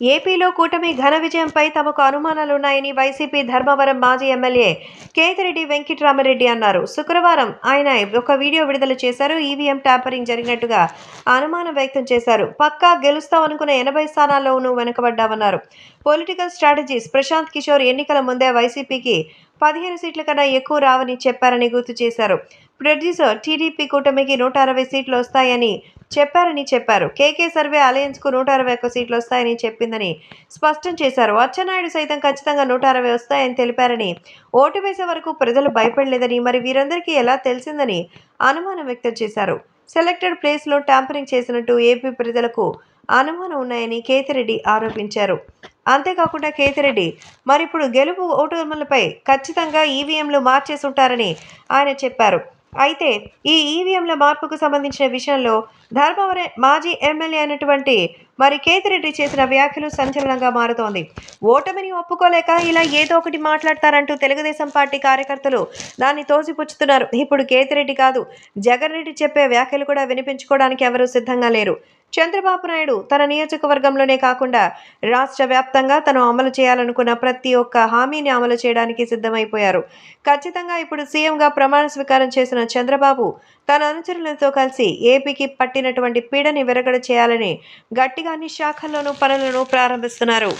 ఏపీలో కూటమి ఘన విజయంపై తమకు అనుమానాలున్నాయని వైసీపీ ధర్మవరం మాజీ ఎమ్మెల్యే కేతిరెడ్డి వెంకటరామరెడ్డి అన్నారు. శుక్రవారం ఆయన ఒక వీడియో విడుదల చేశారు. ఈవీఎం ట్యాంపరింగ్ జరిగినట్టుగా అనుమానం వ్యక్తం చేశారు. పక్కా గెలుస్తామనుకున్న ఎనభై స్థానాల్లోనూ వెనుకబడ్డామన్నారు. పొలిటికల్ స్ట్రాటజీస్ ప్రశాంత్ కిషోర్ ఎన్నికల ముందే వైసీపీకి పదిహేను సీట్ల కన్నా ఎక్కువ రావని చెప్పారని గుర్తు చేశారు. ప్రొడ్యూసర్ టీడీపీ కూటమికి నూట అరవై సీట్లు వస్తాయని చెప్పారని చెప్పారు. కేకే సర్వే అలయన్స్కు నూట అరవై ఒక్క సీట్లు వస్తాయని చెప్పిందని స్పష్టం చేశారు. అచ్చెన్నాయుడు సైతం ఖచ్చితంగా నూట అరవై వస్తాయని తెలిపారని ఓటు వేసే వరకు ప్రజలు భయపడలేదని మరి వీరందరికీ ఎలా తెలిసిందని అనుమానం వ్యక్తం చేశారు. సెలెక్టెడ్ ప్లేస్లో ట్యాంపరింగ్ చేసినట్టు ఏపీ ప్రజలకు అనుమానం ఉన్నాయని కేతిరెడ్డి ఆరోపించారు. అంతేకాకుండా కేతిరెడ్డి మరిప్పుడు గెలుపు ఓటములపై ఖచ్చితంగా ఈవీఎంలు మార్చేసి ఉంటారని ఆయన చెప్పారు. అయితే ఈ ఈవీఎంల మార్పుకు సంబంధించిన విషయంలో ధర్మవరం మాజీ ఎమ్మెల్యే అయినటువంటి మరి కేతిరెడ్డి చేసిన వ్యాఖ్యలు సంచలనంగా మారుతోంది. ఓటమిని ఒప్పుకోలేక ఇలా ఏదో ఒకటి మాట్లాడతారంటూ తెలుగుదేశం పార్టీ కార్యకర్తలు దాన్ని తోసిపుచ్చుతున్నారు. ఇప్పుడు కేతిరెడ్డి కాదు జగన్ రెడ్డి చెప్పే వ్యాఖ్యలు కూడా వినిపించుకోవడానికి ఎవరూ సిద్ధంగా లేరు. చంద్రబాబు నాయుడు తన నియోజకవర్గంలోనే కాకుండా రాష్ట్ర వ్యాప్తంగా తను అమలు చేయాలనుకున్న ప్రతి ఒక్క హామీని అమలు చేయడానికి సిద్ధమైపోయారు. ఖచ్చితంగా ఇప్పుడు సీఎంగా ప్రమాణ స్వీకారం చేసిన చంద్రబాబు తన అనుచరులతో కలిసి ఏపీకి పట్టినటువంటి పీడని విరగడ చేయాలని గట్టిగా అన్ని శాఖల్లోనూ పనులను ప్రారంభిస్తున్నారు.